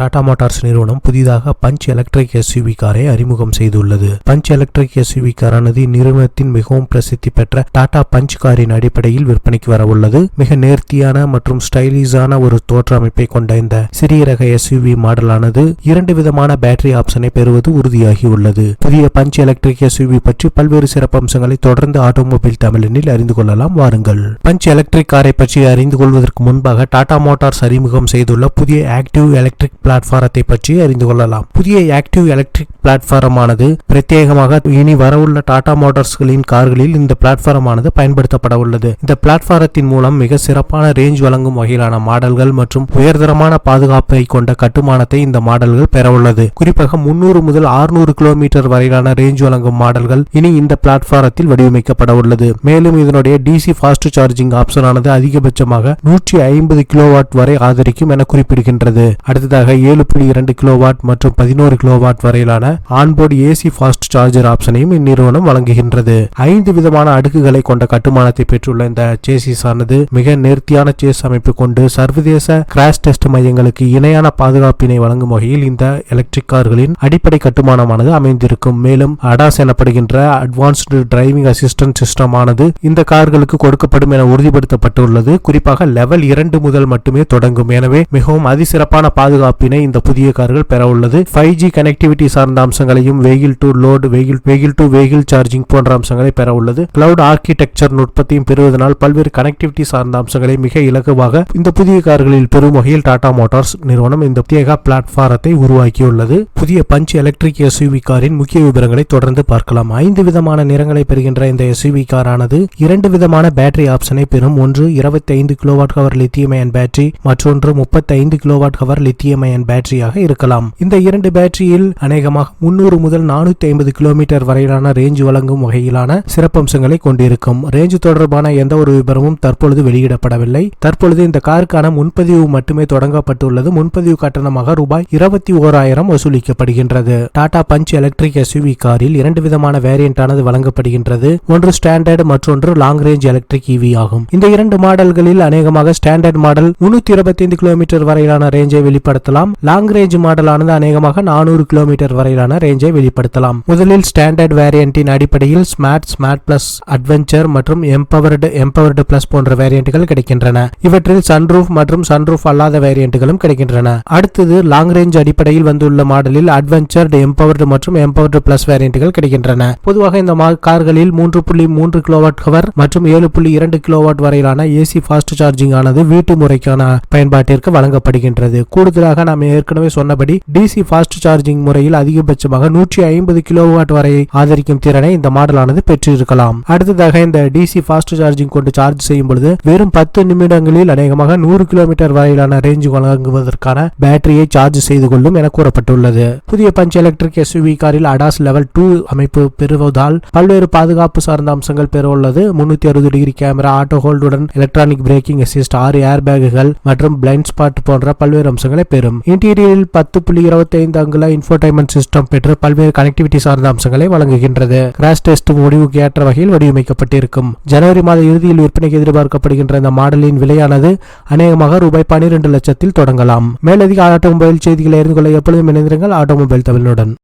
Tata Motors நிறுவனம் புதிதாக punch electric SUV காரை அறிமுகம் செய்துள்ளது. பஞ்ச் எலக்ட்ரிக் எஸ்யூவி காரானது இந்நிறுவனத்தின் மிகவும் பிரசித்தி பெற்ற டாடா பஞ்ச் காரின் அடிப்படையில் விற்பனைக்கு வர உள்ளது மிக நேர்த்தியான மற்றும் ஸ்டைலிஷான ஒரு தோற்ற அமைப்பை கொண்ட இந்த சிறிய ரக எஸ்யூவி மாடலானது இரண்டு விதமான பேட்டரி ஆப்ஷனை பெறுவது உறுதியாகி உள்ளது புதிய பஞ்ச் எலக்ட்ரிக் எஸ்யூவி பற்றி பல்வேறு சிறப்பம்சங்களை தொடர்ந்து ஆட்டோமொபைல் தமிழனில் அறிந்து கொள்ளலாம். வாருங்கள். பஞ்ச் எலக்ட்ரிக் காரை பற்றி அறிந்து கொள்வதற்கு முன்பாக டாடா மோட்டார்ஸ் அறிமுகம் செய்துள்ள புதிய ஆக்டிவ் எலக்ட்ரிக் பிளாட்ஃபாரத்தை பற்றி அறிந்து கொள்ளலாம். புதிய ஆக்டிவ் எலக்ட்ரிக் பிளாட்ஃபாரமானது பிரத்யேகமாக இனி வரவுள்ள டாடா மோட்டார்ஸ்களின் கார்களில் இந்த பிளாட்ஃபாரமானது பயன்படுத்தப்பட உள்ளது. இந்த பிளாட்ஃபாரத்தின் மூலம் மிக சிறப்பான ரேஞ்ச் வழங்கும் வகையிலான மாடல்கள் மற்றும் உயர்தரமான பாதுகாப்பை கொண்ட கட்டுமானத்தை இந்த மாடல்கள் பெறவுள்ளது குறிப்பாக முன்னூறு முதல் 600 கிலோமீட்டர் வரையிலான ரேஞ்ச் வழங்கும் மாடல்கள் இனி இந்த பிளாட்ஃபாரத்தில் வடிவமைக்கப்பட உள்ளது. மேலும் இதனுடைய டிசி ஃபாஸ்ட் சார்ஜிங் ஆப்ஷனானது அதிகபட்சமாக நூற்றி ஐம்பது கிலோவாட் வரை ஆதரிக்கும் என குறிப்பிடுகின்றது. அடுத்ததாக ஏழு புள்ளி இரண்டு கிலோவாட் மற்றும் பதினோரு கிலோவாட் வரையிலான ஆன்போர்டு ஏசி ஃபாஸ்ட் சார்ஜர் ஆப்ஷனையும் இந்நிறுவனம் வழங்குகின்றது. ஐந்து விதமான அடுக்குகளை கொண்ட கட்டுமானத்தை பெற்றுள்ள இந்த சேசிஸ் ஆனது மிக நேர்த்தியான சேஸ் அமைப்பு கொண்டு சர்வதேச கிராஷ் டெஸ்ட் மையங்களுக்கு இணையான பாதுகாப்பினை வழங்கும் வகையில் இந்த எலக்ட்ரிக் கார்களின் அடிப்படை கட்டுமானமானது அமைந்திருக்கும். மேலும் அடாஸ் எனப்படுகின்ற அட்வான்ஸ்டு டிரைவிங் அசிஸ்டன்ட் சிஸ்டம் ஆனது இந்த கார்களுக்கு கொடுக்கப்படும் என உறுதிப்படுத்தப்பட்டுள்ளது. குறிப்பாக லெவல் இரண்டு முதல் மட்டுமே தொடங்கும். எனவே மிகவும் அதிசிறப்பான பாதுகாப்பின் இந்த புதிய கார்கள் பெற உள்ளது. ஃபைவ் ஜி கனெக்டிவிட்டி சார்ந்த அம்சங்களையும் vehicle to load vehicle vehicle to vehicle charging போன்ற அம்சங்களை பெற உள்ளது. கிளவுட் ஆர்கிடெக்சர் நுட்பத்தையும் பெறுவதனால் பல்வேறு கனெக்டிவிட்டி சார்ந்த அம்சங்களை மிக இலகுவாக இந்த புதிய கார்களில் பெறும் வகையில் டாடா மோட்டார்ஸ் நிறுவனம் இந்த பிரத்யேக பிளாட்ஃபாரத்தை உருவாக்கியுள்ளது. புதிய பஞ்ச் எலக்ட்ரிக் எஸ்யூவி காரின் முக்கிய விவரங்களை தொடர்ந்து பார்க்கலாம். ஐந்து விதமான நிறங்களை பெறுகின்ற இந்த எஸ்யூவி காரானது இரண்டு விதமான பேட்டரி ஆப்ஷனை பெறும். ஒன்று இருபத்தி ஐந்து kilowatt hour lithium ion battery மற்றொன்று முப்பத்தி ஐந்து கிலோவாட் கவர் லித்தியம் அயன் பேட்டரியாக இருக்கலாம். இந்த இரண்டு பேட்டரியில் அநேகமாக முன்னூறு முதல் நானூத்தி ஐம்பது கிலோமீட்டர் வரையிலான ரேஞ்ச் வழங்கும் வகையிலான சிறப்பம்சங்களை கொண்டிருக்கும். ரேஞ்ச் தொடர்பான எந்த ஒரு விபரமும் தற்பொழுது வெளியிடப்படவில்லை. தற்பொழுது இந்த காருக்கான முன்பதிவு மட்டுமே தொடங்கப்பட்டுள்ளது. முன்பதிவு கட்டணமாக ரூபாய் இருபத்தி ஓராயிரம் வசூலிக்கப்படுகின்றது. டாடா பஞ்ச் எலக்ட்ரிக் எஸ்யூவி காரில் இரண்டு விதமான வேரியன்ட் ஆனது வழங்கப்படுகின்றது. ஒன்று ஸ்டாண்டர்ட் மற்றொன்று லாங் ரேஞ்ச் எலக்ட்ரிக் இவி ஆகும். இந்த இரண்டு மாடல்களில் அநேகமாக ஸ்டாண்டர்ட் மாடல் முன்னூத்தி இருபத்தி ஐந்து கிலோமீட்டர் வரையிலான ரேஞ்சை வெளிப்படுத்தலாம். லாங் ரேஞ்ச் மாடலானது அநேகமாக நானூறு கிலோமீட்டர் வரையிலான ரேஞ்சை வெளிப்படுத்தலாம். முதலில் ஸ்டாண்டர்ட் வேரியண்டின் அடிப்படையில் ஸ்மார்ட் ஸ்மார்ட் பிளஸ் அட்வென்ச்சர் மற்றும் எம்பவர்டு எம்பவர்டு பிளஸ் போன்ற வேரியண்ட்கள் கிடைக்கின்றன. இவற்றில் சன்ரூஃப் மற்றும் சன்ரூஃப் அல்லாத வேரியண்ட்களும் கிடைக்கின்றன. அடுத்தது லாங் ரேஞ்ச் அடிப்படையில் வந்துள்ள மாடலில் அட்வென்ச்சர்டு எம்பவர்டு மற்றும் எம்பவர்டு பிளஸ் வேரியண்ட்கள் கிடைக்கின்றன. பொதுவாக இந்த கார்களில் மூன்று புள்ளி மூன்று கிலோவாட் ஹவர் மற்றும் ஏழு புள்ளி இரண்டு கிலோவாட் வரையிலான ஏசி ஃபாஸ்ட் சார்ஜிங் ஆனது வீட்டு முறைக்கான பயன்பாட்டிற்கு வழங்கப்படுகின்றது. கூடுதலாக நாம் ஏற்கனவே சொன்னபடி டிசி ஃபாஸ்ட் சார்ஜிங் முறையில் அதிகபட்சமாக நூற்றி ஐம்பது கிலோவாட் வரை ஆதரிக்கும் திறனை இந்த மாடலானது பெற்றிருக்கலாம். அடுத்ததாக இந்த டிசி ஃபாஸ்ட் சார்ஜிங் கொண்டு சார்ஜ் செய்யும் பொழுது வெறும் பத்து நிமிடங்களில் அநேகமாக நூறு கிலோமீட்டர் வரையிலான ரேஞ்ச் வழங்குவதற்கான பேட்டரியை சார்ஜ் செய்து கொள்ளும் என கூறப்பட்டுள்ளது. புதிய பஞ்ச் எலக்ட்ரிக் எஸ்யூவி காரில் அடாஸ் லெவல் டூ அமைப்பு பெறுவதால் பல்வேறு பாதுகாப்பு சார்ந்த அம்சங்கள் பெற உள்ளது. முன்னூத்தி அறுபது டிகிரி கேமரா ஆட்டோ ஹோல்டுடன் எலக்ட்ரானிக் பிரேக்கிங் அசிஸ்ட் ஆறு ஏர் பேக்குகள் மற்றும் பிளைண்ட் ஸ்பாட் போன்ற பல்வேறு அம்சங்களை பெறும். இன்டீரியரில் பத்து புள்ளி இருபத்தி ஐந்து அங்குல இன்ஃபோடைன்மெண்ட் சிஸ்டம் பெற்று பல்வேறு கனெக்டிவிட்டி சார்ந்த அம்சங்களை வழங்குகின்றது. கிராஷ் டெஸ்ட் முடிவுக்கு ஏற்ற வகையில் வடிவமைக்கப்பட்டிருக்கும். ஜனவரி மாத இறுதியில் விற்பனைக்கு எதிர்பார்க்கப்படுகின்ற இந்த மாடலின் விலையானது அநேகமாக ரூபாய் பனிரெண்டு லட்சத்தில் தொடங்கலாம். மேலதிக ஆட்டோமொபைல் செய்திகளை அறிந்து கொள்ள எப்பொழுதும் இணைந்திருங்கள். ஆட்டோமொபைல் தமிழுடன்.